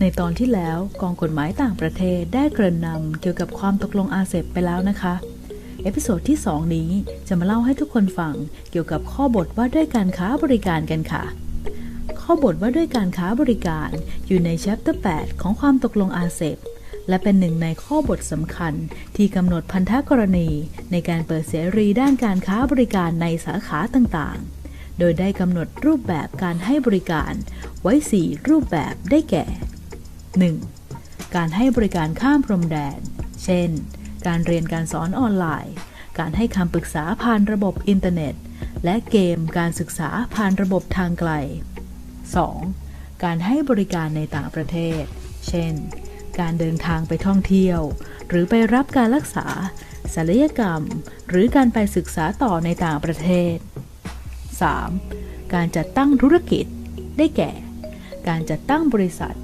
ในตอนที่แล้วกองกฎหมายต่างประเทศได้เกริ่นนำเกี่ยวกับความตกลงอาเซบไปแล้วนะคะ เอพิโซดที่ 2 นี้จะมาเล่าให้ทุกคนฟังเกี่ยวกับข้อบทว่าด้วยการค้าบริการกันค่ะ ข้อบทว่าด้วยการค้าบริการอยู่ใน chapter 8 ของความตกลงอาเซบและเป็นหนึ่งในข้อบทสำคัญที่กำหนดพันธกรณี ในการเปิดเสรีด้านการค้าบริการในสาขาต่างๆ โดยได้กำหนดรูปแบบการให้บริการ ไว้ 4 รูปแบบได้แก่ 1. การให้บริการข้ามพรมแดน เช่น การเรียนการสอนออนไลน์ การให้คำปรึกษาผ่านระบบอินเทอร์เน็ต และเกมการศึกษาผ่านระบบทางไกล 2. การให้บริการในต่างประเทศ เช่น การเดินทางไปท่องเที่ยว หรือไปรับการรักษาศัลยกรรม หรือการไปศึกษาต่อในต่างประเทศ 3. การจัดตั้งธุรกิจ ได้แก่ การจัดตั้งบริษัท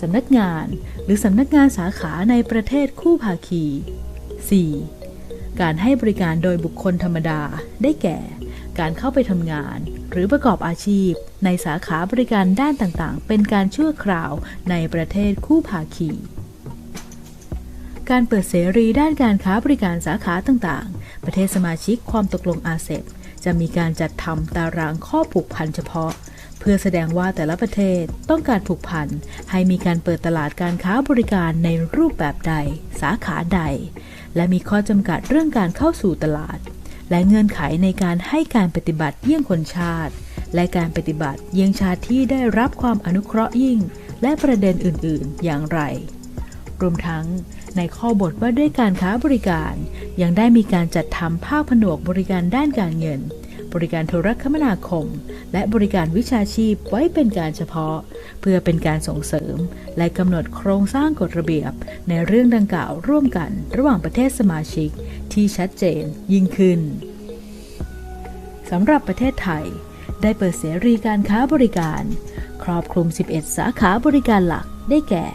สำนักงานหรือสำนักงานสาขาในประเทศคู่ภาคี 4. การให้บริการโดยบุคคลธรรมดาได้แก่ การเข้าไปทำงาน หรือประกอบอาชีพ ในสาขาบริการด้านต่างๆ เป็นการชั่วคราวในประเทศคู่ภาคี การเปิดเสรีด้านการค้าบริการสาขาต่างๆ ประเทศสมาชิกความตกลงอาเซบจะมีการจัดทำตารางข้อผูกพันเฉพาะ เพื่อแสดงว่าแต่ละประเทศต้องการผูกพันให้มีการเปิดตลาดการค้าบริการในรูปแบบใด สาขาใด และมีข้อจำกัดเรื่องการเข้าสู่ตลาด และเงื่อนไขในการให้การปฏิบัติเยี่ยงคนชาติ และการปฏิบัติเยี่ยงชาติที่ได้รับความอนุเคราะห์ยิ่ง และประเด็นอื่น ๆ อย่างไร รวมทั้งในข้อบทว่าด้วยการค้าบริการ ยังได้มีการจัดทำภาคผนวกบริการด้านการเงิน บริการโทรคมนาคม และบริการวิชาชีพไว้เป็นการเฉพาะ เพื่อเป็นการส่งเสริม และกำหนดโครงสร้างกฎระเบียบ ในเรื่องดังกล่าวร่วมกันระหว่างประเทศสมาชิก ที่ชัดเจนยิ่งขึ้นสำหรับประเทศไทย ได้เปิดเสรีการค้าบริการ ครอบคลุม 11 สาขาบริการหลักได้แก่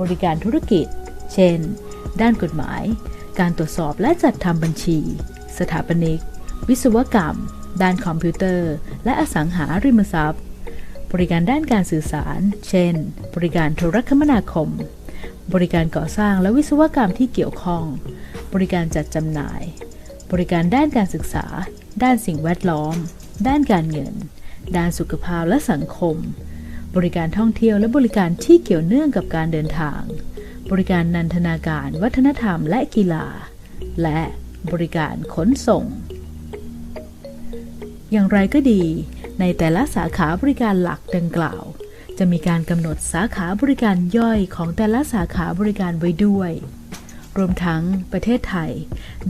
บริการธุรกิจ เช่น ด้านกฎหมาย การตรวจสอบและจัดทำบัญชี สถาปนิก วิศวกรรม ด้านคอมพิวเตอร์ และอสังหาริมทรัพย์ บริการด้านการสื่อสาร เช่น บริการโทรคมนาคม บริการก่อสร้างและวิศวกรรมที่เกี่ยวข้อง บริการจัดจำหน่าย บริการด้านการศึกษา ด้านสิ่งแวดล้อม ด้านการเงิน ด้านสุขภาพและสังคม บริการท่องเที่ยวและบริการที่เกี่ยวเนื่องกับการเดินทาง บริการนันทนาการ วัฒนธรรม และกีฬา และบริการขนส่ง อย่างไรก็ดี ในแต่ละสาขาบริการหลักดังกล่าว จะมีการกำหนดสาขาบริการย่อยของแต่ละสาขาบริการไว้ด้วย รวมทั้งประเทศไทย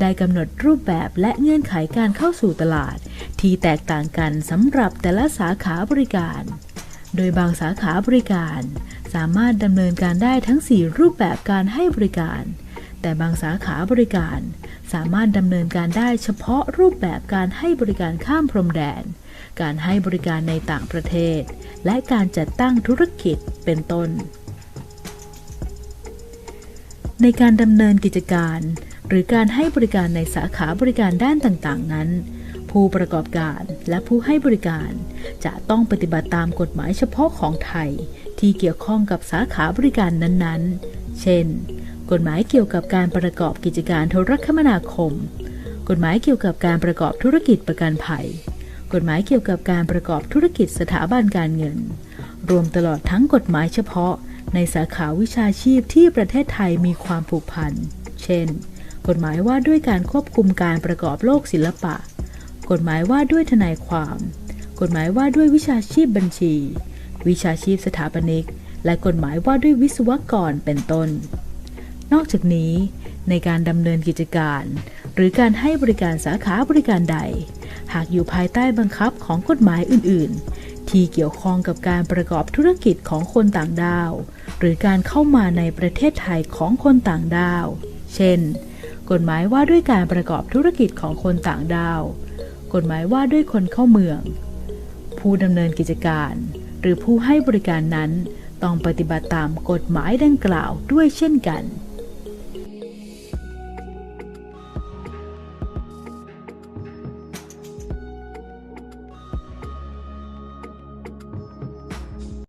ได้กำหนดรูปแบบและเงื่อนไขการเข้าสู่ตลาด ที่แตกต่างกันสำหรับแต่ละสาขาบริการ โดยบางสาขาบริการ สามารถดำเนินการได้ทั้ง 4 รูปแบบการให้บริการ แต่บางสาขาบริการสามารถดำเนินการได้เฉพาะรูปแบบการให้บริการข้ามพรมแดน การให้บริการในต่างประเทศ และการจัดตั้งธุรกิจเป็นต้น ในการดำเนินกิจการ หรือการให้บริการในสาขาบริการด้านต่างๆ นั้น ผู้ประกอบการและผู้ให้บริการจะต้องปฏิบัติตามกฎหมายเฉพาะของไทย ที่เกี่ยวข้องกับสาขาบริการนั้นๆ เช่น กฎหมายเกี่ยวกับการประกอบกิจการโทรคมนาคม กฎหมายเกี่ยวกับการประกอบธุรกิจประกันภัย กฎหมายเกี่ยวกับการประกอบธุรกิจสถาบันการเงิน รวมตลอดทั้งกฎหมายเฉพาะ ในสาขาวิชาชีพที่ประเทศไทยมีความผูกพัน เช่น กฎหมายว่าด้วยการควบคุมการประกอบโลกศิลปะ กฎหมายว่าด้วยทนายความ กฎหมายว่าด้วยวิชาชีพบัญชี วิชาชีพสถาปนิก และกฎหมายว่าด้วยวิศวกรเป็นต้น นอกจากนี้ ในการดำเนินกิจการ หรือการให้บริการสาขาบริการใด หากอยู่ภายใต้บังคับของกฎหมายอื่น ๆ ที่เกี่ยวข้องกับการประกอบธุรกิจของคนต่างด้าว หรือการเข้ามาในประเทศไทยของคนต่างด้าว เช่น กฎหมายว่าด้วยการประกอบธุรกิจของคนต่างด้าว กฎหมายว่าด้วยคนเข้าเมือง ผู้ดำเนินกิจการ หรือผู้ให้บริการนั้นต้องปฏิบัติตามกฎหมายดังกล่าวด้วยเช่นกัน